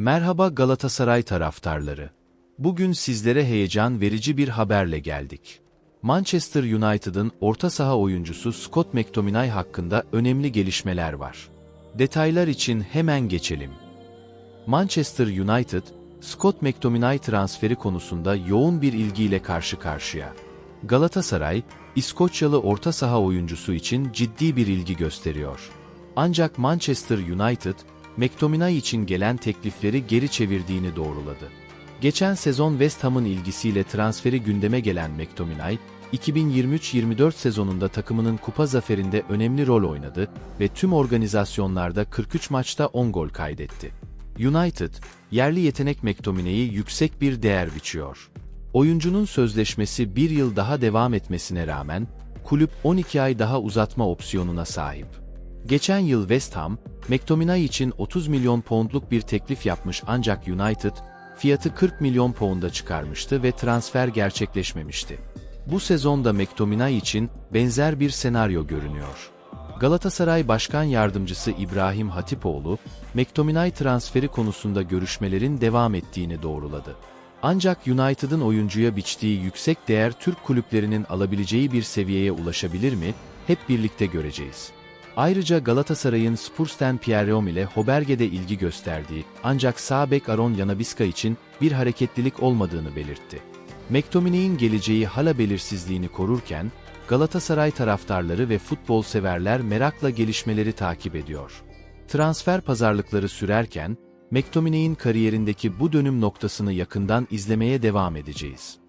Merhaba Galatasaray taraftarları. Bugün sizlere heyecan verici bir haberle geldik. Manchester United'ın orta saha oyuncusu Scott McTominay hakkında önemli gelişmeler var. Detaylar için hemen geçelim. Manchester United, Scott McTominay transferi konusunda yoğun bir ilgiyle karşı karşıya. Galatasaray, İskoçyalı orta saha oyuncusu için ciddi bir ilgi gösteriyor. Ancak Manchester United, McTominay için gelen teklifleri geri çevirdiğini doğruladı. Geçen sezon West Ham'ın ilgisiyle transferi gündeme gelen McTominay, 2023-24 sezonunda takımının kupa zaferinde önemli rol oynadı ve tüm organizasyonlarda 43 maçta 10 gol kaydetti. United, yerli yetenek McTominay'i yüksek bir değer biçiyor. Oyuncunun sözleşmesi bir yıl daha devam etmesine rağmen, kulüp 12 ay daha uzatma opsiyonuna sahip. Geçen yıl West Ham, McTominay için 30 milyon poundluk bir teklif yapmış ancak United, fiyatı 40 milyon pound'a çıkarmıştı ve transfer gerçekleşmemişti. Bu sezonda McTominay için benzer bir senaryo görünüyor. Galatasaray Başkan Yardımcısı İbrahim Hatipoğlu, McTominay transferi konusunda görüşmelerin devam ettiğini doğruladı. Ancak United'ın oyuncuya biçtiği yüksek değer Türk kulüplerinin alabileceği bir seviyeye ulaşabilir mi, hep birlikte göreceğiz. Ayrıca Galatasaray'ın Spurs'ten Pierre ile Hoberge'de ilgi gösterdiği, ancak sağ bek Aron Yanabiska için bir hareketlilik olmadığını belirtti. McTominay'in geleceği hala belirsizliğini korurken, Galatasaray taraftarları ve futbol severler merakla gelişmeleri takip ediyor. Transfer pazarlıkları sürerken, McTominay'in kariyerindeki bu dönüm noktasını yakından izlemeye devam edeceğiz.